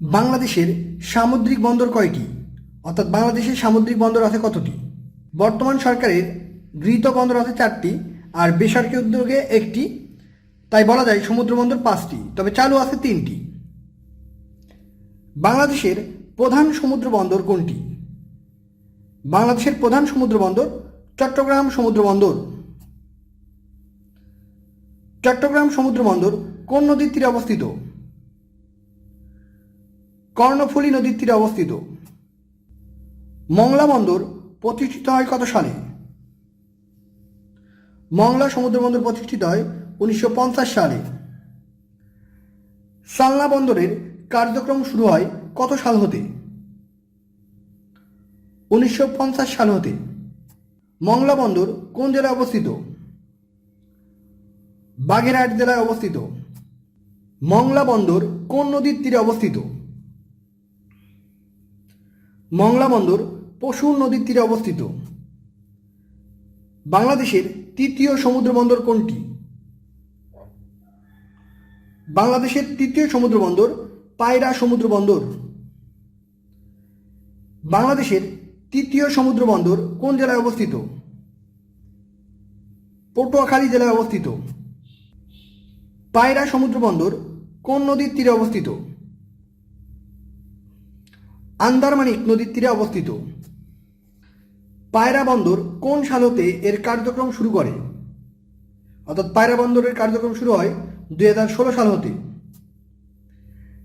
বাংলাদেশের সামুদ্রিক বন্দর কয়টি? অর্থাৎ বাংলাদেশের সামুদ্রিক বন্দর আছে কতটি? বর্তমান সরকারের গৃহীত বন্দর আছে চারটি, আর বেসরকারি উদ্যোগে একটি। তাই বলা যায় সমুদ্র বন্দর পাঁচটি, তবে চালু আছে তিনটি। বাংলাদেশের প্রধান সমুদ্র বন্দর কোনটি? বাংলাদেশের প্রধান সমুদ্র বন্দর চট্টগ্রাম সমুদ্র বন্দর। চট্টগ্রাম সমুদ্র বন্দর কোন নদীর তীরে অবস্থিত? কর্ণফুলী নদীর তীরে অবস্থিত। মংলা বন্দর প্রতিষ্ঠিত হয় কত সালে? মংলা সমুদ্র বন্দর প্রতিষ্ঠিত হয় উনিশশো পঞ্চাশ সালে। সালনা বন্দরের কার্যক্রম শুরু হয় কত সাল হতে? উনিশশো পঞ্চাশ সাল হতে। মংলা বন্দর কোন জেলায় অবস্থিত? বাগেরহাট জেলায় অবস্থিত। মংলা বন্দর কোন নদীর তীরে অবস্থিত? মংলা বন্দর পশুর নদীর তীরে অবস্থিত। বাংলাদেশের তৃতীয় সমুদ্র বন্দর কোনটি? বাংলাদেশের তৃতীয় সমুদ্র বন্দর পায়রা সমুদ্র বন্দর। বাংলাদেশের তৃতীয় সমুদ্র বন্দর কোন জেলায় অবস্থিত? পটুয়াখালী জেলায় অবস্থিত। পায়রা সমুদ্র বন্দর কোন নদীর তীরে অবস্থিত? আন্দারমানিক নদীর তীরে অবস্থিত। পায়রা বন্দর কোন সাল হতে এর কার্যক্রম শুরু করে? অর্থাৎ পায়রা বন্দরের কার্যক্রম শুরু হয় দুই হাজার ষোলো সাল হতে।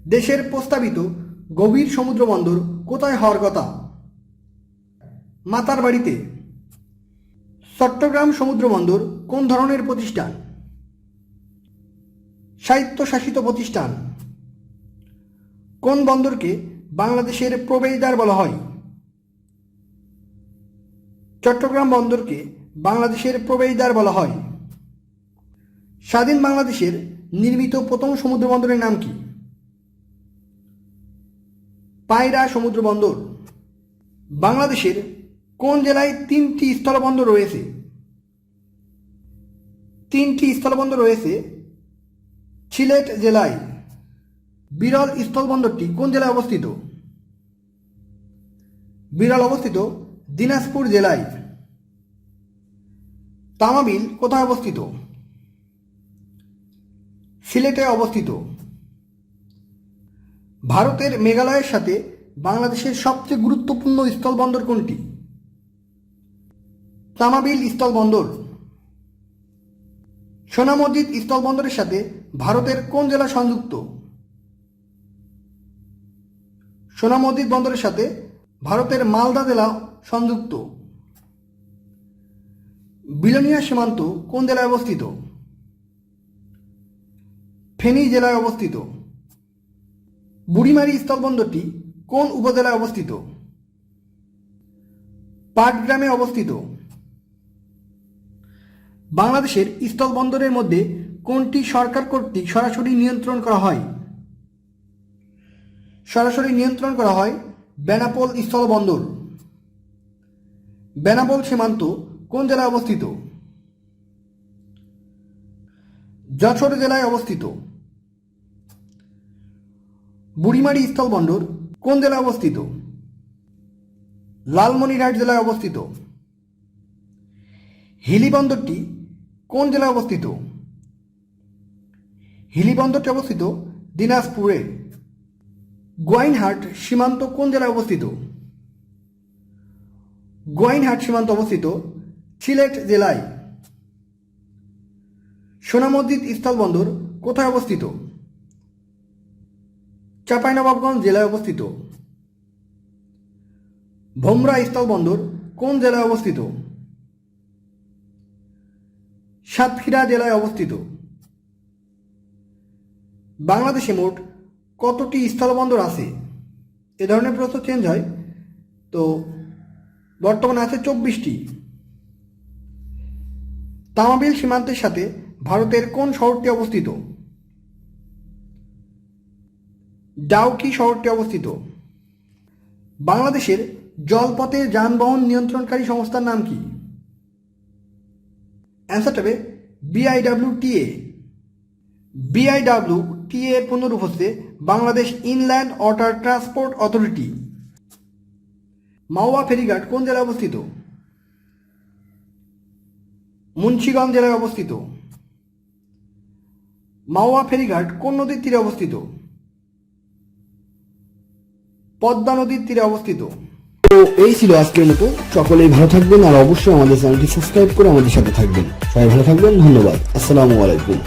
দেশের প্রস্তাবিত গভীর সমুদ্র বন্দর কোথায় হওয়ার কথা? মাতার বাড়িতে। চট্টগ্রাম সমুদ্র বন্দর কোন ধরনের প্রতিষ্ঠান? স্বায়ত্তশাসিত প্রতিষ্ঠান। কোন বন্দরকে বাংলাদেশের প্রবেশদ্বার বলা হয়। চট্টগ্রাম বন্দরকে বাংলাদেশের প্রবেশদ্বার বলা হয়। স্বাধীন বাংলাদেশের নির্মিত প্রথম সমুদ্র বন্দরের নাম কি? পায়রা সমুদ্র বন্দর। বাংলাদেশের কোন জেলায় তিনটি স্থলবন্দর রয়েছে? তিনটি স্থলবন্দর রয়েছে। সিলেট জেলায়। বিরল স্থলবন্দরটি কোন জেলায় অবস্থিত? বিরল অবস্থিত দিনাজপুর জেলায়। তামাবিল কোথায় অবস্থিত? সিলেটে অবস্থিত। ভারতের মেঘালয়ের সাথে বাংলাদেশের সবচেয়ে গুরুত্বপূর্ণ স্থলবন্দর কোনটি? তামাবিল স্থলবন্দর। সোনামসজিদ স্থলবন্দরের সাথে ভারতের কোন জেলা সংযুক্ত? সোনামসজিদ বন্দরের সাথে ভারতের মালদা জেলা সংযুক্ত। বিলোনিয়া সীমান্ত কোন জেলায় অবস্থিত? ফেনী জেলায় অবস্থিত। বুড়িমারি স্থলবন্দরটি কোন উপজেলায় অবস্থিত? পাটগ্রামে অবস্থিত। বাংলাদেশের স্থলবন্দরের মধ্যে কোনটি সরকার কর্তৃক সরাসরি নিয়ন্ত্রণ করা হয়? সরাসরি নিয়ন্ত্রণ করা হয় বেনাপোল স্থলবন্দর। বেনাপোল সীমান্ত কোন জেলায় অবস্থিত? যশোর জেলায় অবস্থিত। বুড়িমারি স্থলবন্দর কোন জেলায় অবস্থিত? লালমনিরহাট জেলায় অবস্থিত। হিলি বন্দরটি কোন জেলায় অবস্থিত? হিলি বন্দরটি অবস্থিত দিনাজপুরে। গোয়াইনহাট সীমান্ত কোন জেলায় অবস্থিত? গোয়াইনহাট সীমান্ত অবস্থিত সিলেট জেলায়। সোনামসজিদ স্থলবন্দর কোথায় অবস্থিত? চাঁপাইনবাবগঞ্জ জেলায় অবস্থিত। ভোমরা স্থলবন্দর কোন জেলায় অবস্থিত? সাতক্ষীরা জেলায় অবস্থিত। বাংলাদেশে মোট কতটি স্থলবন্দর আছে? এ ধরনের প্রশ্ন চেঞ্জ হয়। তো বর্তমানে আছে চব্বিশটি। তামাবিল সীমান্তের সাথে ভারতের কোন শহরটি অবস্থিত? ডাউকি শহরটি অবস্থিত। বাংলাদেশের জলপথে যানবাহন নিয়ন্ত্রণকারী সংস্থার নাম কি? অ্যান্সারটা হবে বিআইডাব্লিউটিএ বিআইডাব্লিউ এর পুনরূপ হচ্ছে Bangladesh inland water transport authority. Mawa ফেরিঘাট কোন জেলায় অবস্থিত? মুন্সিগঞ্জ জেলায় অবস্থিত। মাওয়া ফেরিঘাট কোন নদীর তীরে অবস্থিত? পদ্মা নদীর তীরে অবস্থিত। তো এই ছিল আজকের মতো। সকলেই ভালো থাকবেন আর অবশ্যই আমাদের চ্যানেলটি সাবস্ক্রাইব করে আমাদের সাথে থাকবেন। সবাই ভালো থাকবেন, ধন্যবাদ। আসসালামু আলাইকুম।